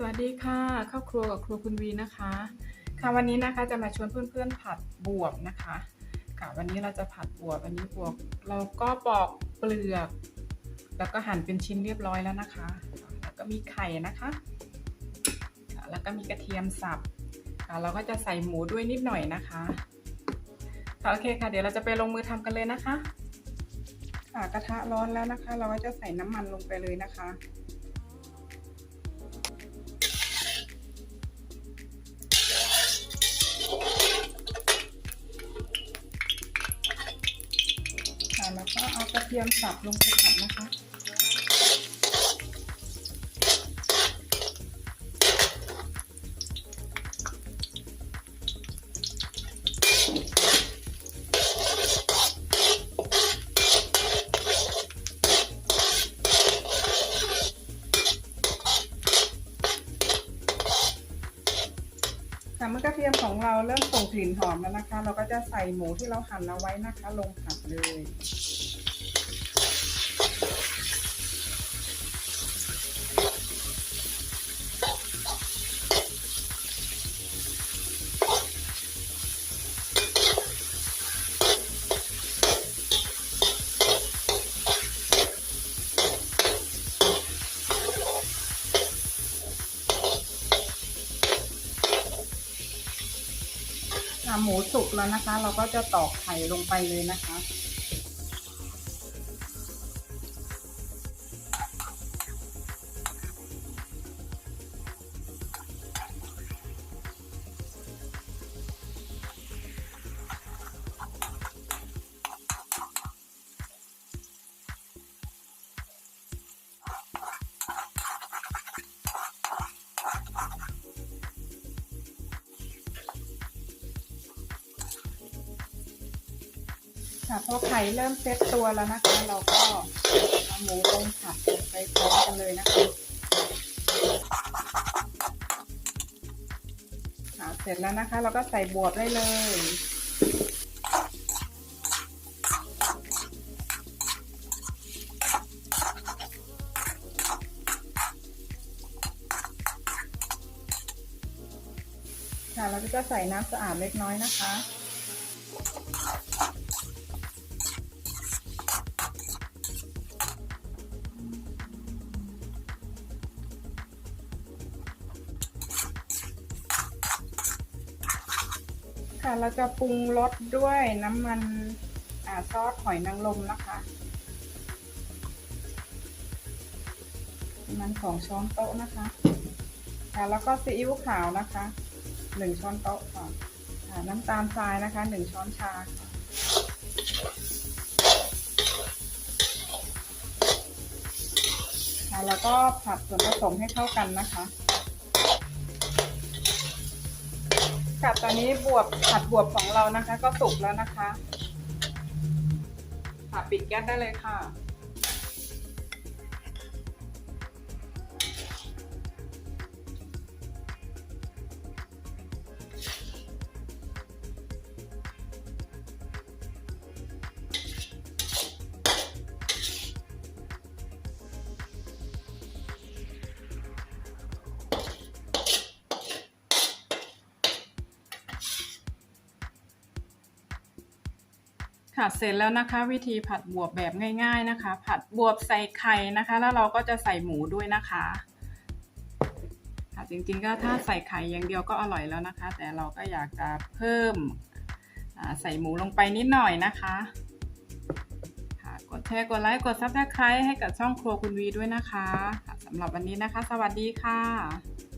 สวัสดีค่ะเข้าครัวกับครัวคุณวีนะคะค่ะวันนี้นะคะจะมาชวนเพื่อนๆผัดบวบนะคะค่ะวันนี้เราจะผัดบวบอันนี้บวบเราก็ปอกเปลือก แล้วก็หั่นเป็นชิ้นเรียบร้อยแล้วนะคะแล้วก็มีไข่นะคะแล้วก็มีกระเทียมสับค่ะเราก็จะใส่หมูด้วยนิดหน่อยนะคะค่ะโอเคค่ะ เดี๋ยวเราจะไปลงมือทำกันเลยนะคะค่ะกระทะร้อนแล้วนะคะ เราก็จะใส่น้ำมันลงไปเลยนะคะ เอากระเทียมสับลงไปผัดนะคะค่ะเมื่อกระเทียมของเราเริ่มส่งกลิ่นหอมแล้วนะคะ เราก็จะใส่หมูที่เราหั่นเอาไว้นะคะ ลงผัดเลย หมูสุกแล้วนะคะ เราก็จะตอกไข่ลงไปเลยนะคะ ค่ะพอไข่เริ่มเซ็ตตัวแล้วนะคะ เราก็เอาหมูลงผัดไปพร้อมกันเลยนะคะค่ะเสร็จแล้วนะคะ เราก็ใส่บวบได้เลยค่ะเราก็จะใส่น้ำสะอาดเล็กน้อยนะคะ ค่ะ เราจะปรุงรสด้วยน้ำมันอซอสหอยนางรมนะคะ ประมันสองช้อนโต๊ะนะคะ ค่ะ แล้วก็ซีอิ๊วขาวนะคะหนึ่งช้อนโต๊ะค่ะน้ำตาลทรายนะคะหนึ่งช้อนชาค่ะแล้วก็ผัดส่วนผสมให้เข้ากันนะคะ ค่ะตอนนี้บวบผัดบวบของเรานะคะ ก็สุกแล้วนะคะค่ะปิดแก๊สได้เลยค่ะ ค่ะเสร็จแล้วนะคะ วิธีผัดบวบแบบง่าย ๆนะคะ ผัดบวบใส่ไข่นะคะ แล้วเราก็จะใส่หมูด้วยนะคะค่ะจริงๆก็ถ้าใส่ไข่อย่างเดียวก็อร่อยแล้วนะคะ แต่เราก็อยากจะเพิ่มใส่หมูลงไปนิดหน่อยนะคะค่ะกดแชร์กดไลค์กดซับสไครต์ให้กับช่องครัวคุณวีด้วยนะคะคะสำหรับวันนี้นะคะ สวัสดีค่ะ